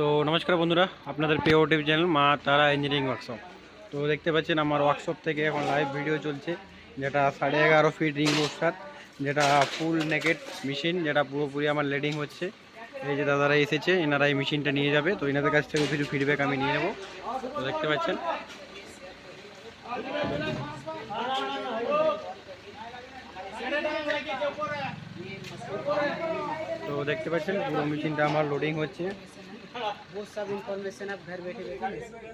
তো নমস্কার বন্ধুরা, আপনাদের প্রিয় টিভি চ্যানেল মা তারা ইঞ্জিনিয়ারিং ওয়ার্কশপ তো দেখতে পাচ্ছেন আমার ওয়ার্কশপ থেকে এখন লাইভ ভিডিও চলছে, যেটা সাড়ে এগারো ফিট রিং রোস্টার যেটা ফুল নেকেট মেশিন যেটা পুরোপুরি আমার লেডিং হচ্ছে। এই যে দাদারা এসেছে, এনারা এই মেশিনটা নিয়ে যাবে, তো এনাদের কাছ থেকে কিছু ফিডব্যাক আমি নিয়ে নেব। তো দেখতে পাচ্ছেন। তো দেখতে পাচ্ছেন, পুরো মেশিনটা আমার লোডিং হচ্ছে। वो सब इंफॉर्मेशन आप घर बैठे बैठे ले सकते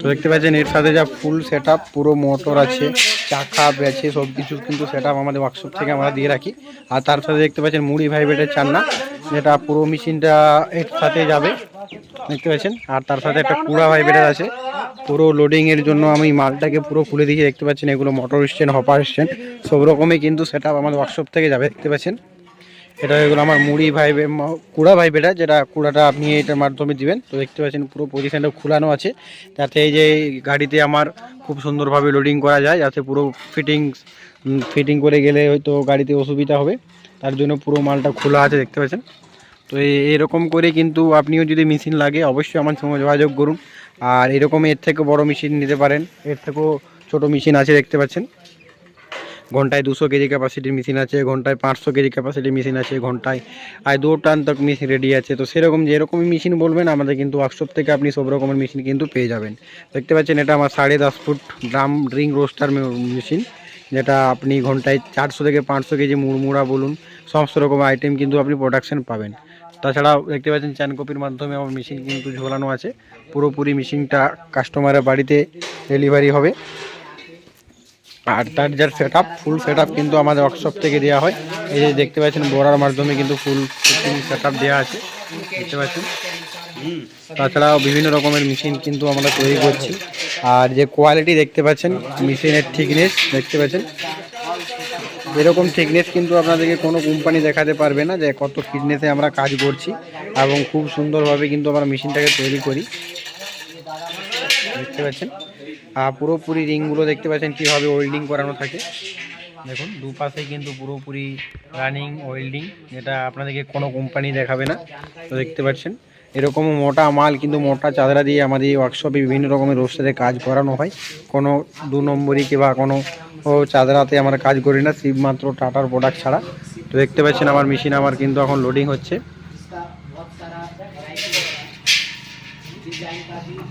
তো দেখতে পাচ্ছেন এর সাথে যা ফুল সেট পুরো মোটর আছে চাকা আছে সব কিছু কিন্তু সেট আমাদের ওয়ার্কশপ থেকে আমরা দিয়ে রাখি আর তার সাথে দেখতে পাচ্ছেন মুড়ি ভাইব্রেটের চান্না যেটা পুরো মেশিনটা এর সাথে যাবে দেখতে পাচ্ছেন আর তার সাথে একটা কুড়া ভাইব্রেটার আছে পুরো লোডিং এর জন্য আমি মালটাকে পুরো খুলে দিয়েছি দেখতে পাচ্ছেন এগুলো মোটর স্ট্যান্ড হপার স্ট্যান্ড সব রকমই কিন্তু সেট আমাদের ওয়ার্কশপ থেকে যাবে দেখতে পাচ্ছেন এটা এগুলো আমার মুড়ি ভাই কুড়া ভাই বেটা, যেটা কুড়াটা আপনি এটার মাধ্যমে দিবেন। তো দেখতে পাচ্ছেন পুরো পজিশনটা খোলানো আছে। যাতে এই যে গাড়িতে আমার খুব সুন্দরভাবে লোডিং করা যায়, যাতে পুরো ফিটিং ফিটিং করে গেলে হয়তো গাড়িতে অসুবিধা হবে। তার জন্য পুরো মালটা খোলা আছে, দেখতে পাচ্ছেন। তো এরকম করে কিন্তু আপনিও যদি মেশিন লাগে, অবশ্যই আমার সঙ্গে যোগাযোগ করুন। আর এরকম এর থেকে বড় মেশিন নিতে পারেন। এর থেকেও ছোট মেশিন আছে, দেখতে পাচ্ছেন। ঘন্টায় দুশো কেজি ক্যাপাসিটির মেশিন আছে, ঘন্টায় পাঁচশো কেজি ক্যাপাসিটির মেশিন আছে, ঘন্টায় আর দু টান তক মেশিন রেডি আছে। তো সেরকম যেরকমই মেশিন বলবেন, আমাদের কিন্তু ওয়ার্কশপ থেকে আপনি সব রকমের মেশিন কিন্তু পেয়ে যাবেন। দেখতে পাচ্ছেন এটা আমার সাড়ে দশ foot drum ring roaster machine যেটা আপনি ঘন্টায় চারশো থেকে পাঁচশো কেজি মুড়মুড়া বলুন সমস্ত রকম আইটেম কিন্তু আপনি প্রোডাকশন পাবেন। তাছাড়াও দেখতে পাচ্ছেন চ্যান কপির মাধ্যমে আমার মেশিন কিন্তু ঝোলানো আছে। পুরোপুরি মেশিনটা কাস্টমারের বাড়িতে ডেলিভারি হবে। আর তার যার set up full set up কিন্তু আমাদের ওয়ার্কশপ থেকে দেওয়া হয়। এই যে দেখতে পাচ্ছেন বোরার মাধ্যমে কিন্তু ফুল সেট আপ দেওয়া আছে। দেখতে পাচ্ছেন? তাছাড়াও বিভিন্ন রকমের মেশিন কিন্তু আমরা তৈরি করছি। আর যে কোয়ালিটি দেখতে পাচ্ছেন মেশিনের থিকনেস দেখতে পাচ্ছেন? এরকম থিকনেস কিন্তু আপনাদেরকে কোনো কোম্পানি দেখাতে পারবে না যে কত ফিটনেসে আমরা কাজ করছি এবং খুব সুন্দরভাবে কিন্তু আমরা মেশিনটাকে তৈরি করি। দেখতে পাচ্ছেন? পুরোপুরি রিংগুলো দেখতে পাচ্ছেন কীভাবে ওয়েল্ডিং করানো থাকে। দেখুন, দুপাশে কিন্তু পুরোপুরি রানিং ওয়েল্ডিং যেটা আপনাদেরকে কোনো কোম্পানি দেখাবে না, তো দেখতে পাচ্ছেন। এরকম মোটা মাল, কিন্তু মোটা চাদরা দিয়ে আমাদের ওয়ার্কশপে বিভিন্ন রকমের রোস্টারে কাজ করানো হয়। কোনো দু নম্বরই কিংবা কোনো চাদরাতে আমরা কাজ করি না মাত্র টাটার প্রোডাক্ট ছাড়া। তো দেখতে পাচ্ছেন, আমার মেশিন আমার কিন্তু এখন লোডিং হচ্ছে।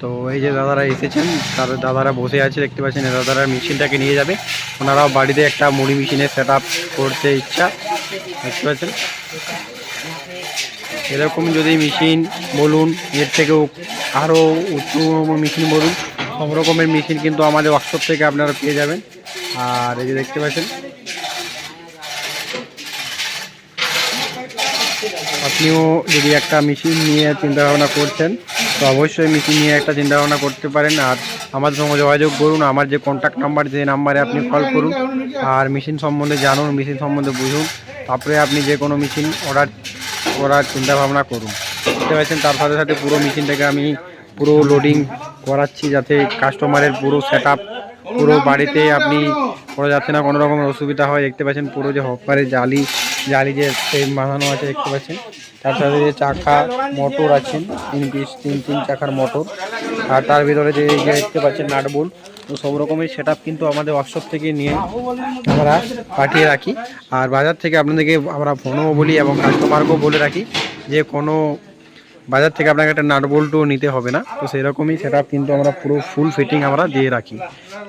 তো এই যে দাদারা এসেছেন, তার দাদারা বসে আছে, দেখতে পাচ্ছেন দাদারা মেশিনটাকে নিয়ে যাবে। ওনারাও বাড়িতে একটা মুড়ি মেশিনের সেট করতে ইচ্ছা, দেখতে পাচ্ছেন। এরকম যদি মেশিন বলুন, এর থেকেও আরও উঁচু মেশিন বলুন, সব রকমের মেশিন কিন্তু আমাদের ওয়ার্কশপ থেকে আপনারা পেয়ে যাবেন। আর এই যে দেখতে পাচ্ছেন, আপনিও যদি একটা মেশিন নিয়ে চিন্তা ভাবনা করছেন তো অবশ্যই মেশিন নিয়ে একটা চিন্তা ভাবনা করতে পারেন। আর আমাদের সঙ্গে যোগাযোগ করুন, আমার যে কন্ট্যাক্ট নাম্বার যে নাম্বারে আপনি কল করুন, আর মেশিন সম্বন্ধে জানুন মেশিন সম্বন্ধে বুঝুন, তারপরে আপনি যে কোনো মেশিন অর্ডার করার চিন্তা ভাবনা করুন। বুঝতে পারছেন? তার সাথে সাথে পুরো মেশিনটাকে আমি পুরো লোডিং করাচ্ছি যাতে কাস্টমারের পুরো সেট পুরো বাড়িতে আপনি করা যাচ্ছে না, কোনো রকমের অসুবিধা হয়। দেখতে পাচ্ছেন পুরো যে হপারের জালি জালি যে ফ্রেম বাঁধানো আছে, দেখতে পাচ্ছেন? তার সাথে যে চাকা মোটর আছেন, তিন পিস তিন তিন চাকার মোটর। আর তার ভিতরে যে দেখতে পাচ্ছেন নাটবোল, তো সব রকমের সেট কিন্তু আমাদের ওয়ার্কশপ থেকে নিয়ে আমরা পাঠিয়ে রাখি। আর বাজার থেকে আপনাদেরকে আমরা ফোনও বলি এবং কাস্টমারকেও বলে রাখি যে কোনো বাজার থেকে আপনাকে একটা নাট বল্টও নিতে হবে না। তো সেরকমই সেটা কিন্তু আমরা পুরো ফুল ফিটিং আমরা দিয়ে রাখি।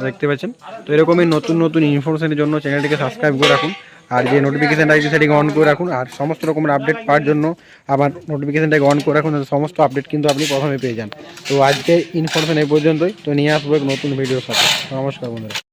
দেখতে পাচ্ছেন? তো এরকমই নতুন নতুন ইনফরমেশনের জন্য চ্যানেলটিকে সাবস্ক্রাইব করে রাখুন। আর যে নোটিফিকেশানটা আছে সেটিকে অন করে রাখুন, আর সমস্ত রকমের আপডেট পাওয়ার জন্য আবার নোটিফিকেশানটাকে অন করে রাখুন সমস্ত আপডেট কিন্তু আপনি প্রথমে পেয়ে যান। তো আজকে ইনফরমেশন এই পর্যন্তই, তো নিয়ে আসব নতুন ভিডিও সাথে। নমস্কার বন্ধুরা।